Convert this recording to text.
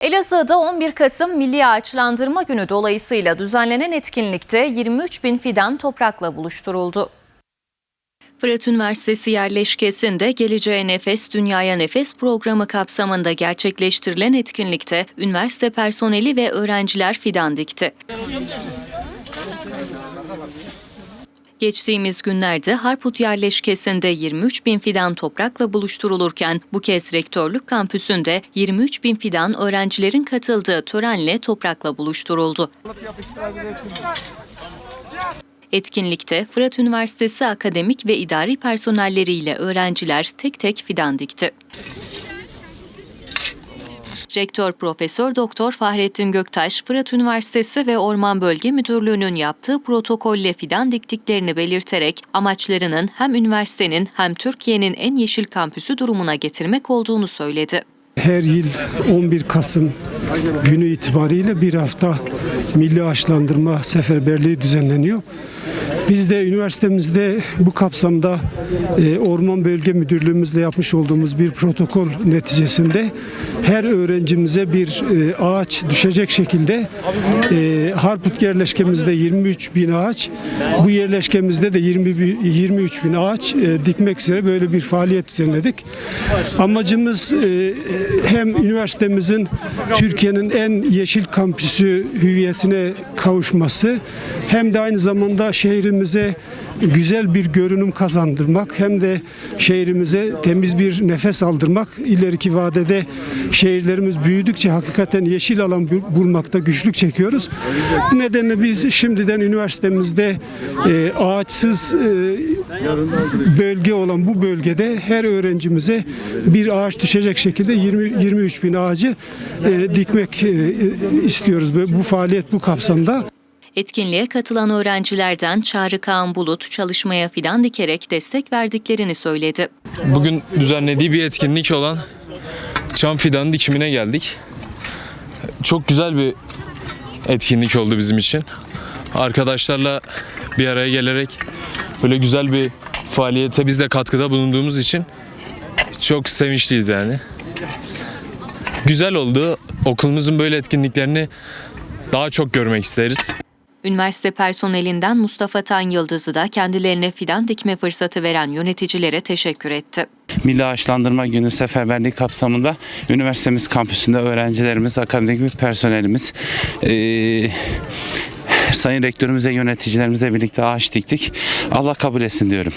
Elazığ'da 11 Kasım Milli Ağaçlandırma Günü dolayısıyla düzenlenen etkinlikte 23 bin fidan toprakla buluşturuldu. Fırat Üniversitesi yerleşkesinde Geleceğe Nefes, Dünyaya Nefes programı kapsamında gerçekleştirilen etkinlikte üniversite personeli ve öğrenciler fidan dikti. Geçtiğimiz günlerde Harput yerleşkesinde 23 bin fidan toprakla buluşturulurken bu kez rektörlük kampüsünde 23 bin fidan öğrencilerin katıldığı törenle toprakla buluşturuldu. Etkinlikte Fırat Üniversitesi akademik ve idari personelleriyle öğrenciler tek tek fidan dikti. Rektör Profesör Doktor Fahrettin Göktaş, Fırat Üniversitesi ve Orman Bölge Müdürlüğü'nün yaptığı protokolle fidan diktiklerini belirterek amaçlarının hem üniversitenin hem Türkiye'nin en yeşil kampüsü durumuna getirmek olduğunu söyledi. Her yıl 11 Kasım günü itibariyle bir hafta milli ağaçlandırma seferberliği düzenleniyor. Biz de üniversitemizde bu kapsamda e, Orman Bölge Müdürlüğümüzle yapmış olduğumuz bir protokol neticesinde her öğrencimize bir e, ağaç düşecek şekilde e, Harput yerleşkemizde 23 bin ağaç, bu yerleşkemizde de 20 bin- 23 bin ağaç dikmek üzere böyle bir faaliyet düzenledik. Amacımız hem üniversitemizin Türkiye'nin en yeşil kampüsü hüviyetine kavuşması hem de aynı zamanda şehrimize güzel bir görünüm kazandırmak hem de şehrimize temiz bir nefes aldırmak ileriki vadede şehirlerimiz büyüdükçe hakikaten yeşil alan bul- bulmakta güçlük çekiyoruz. Bu nedenle biz şimdiden üniversitemizde e, ağaçsız e, bölge olan bu bölgede her öğrencimize bir ağaç düşecek şekilde 20 23 bin ağacı e, dikmek e, istiyoruz. Bu faaliyet bu kapsamda. Etkinliğe katılan öğrencilerden Çağrı Kaan Bulut çalışmaya fidan dikerek destek verdiklerini söyledi. Bugün düzenlediği bir etkinlik olan çam fidanı dikimine geldik. Çok güzel bir etkinlik oldu bizim için. Arkadaşlarla bir araya gelerek böyle güzel bir faaliyete biz de katkıda bulunduğumuz için çok sevinçliyiz yani. Güzel oldu. Okulumuzun böyle etkinliklerini daha çok görmek isteriz. Üniversite personelinden Mustafa Tan Yıldız'ı da kendilerine fidan dikme fırsatı veren yöneticilere teşekkür etti. Milli Ağaçlandırma Günü seferberliği kapsamında üniversitemiz kampüsünde öğrencilerimiz, akademik personelimiz, eee Sayın Rektörümüze, yöneticilerimizle birlikte ağaç diktik. Allah kabul etsin diyorum.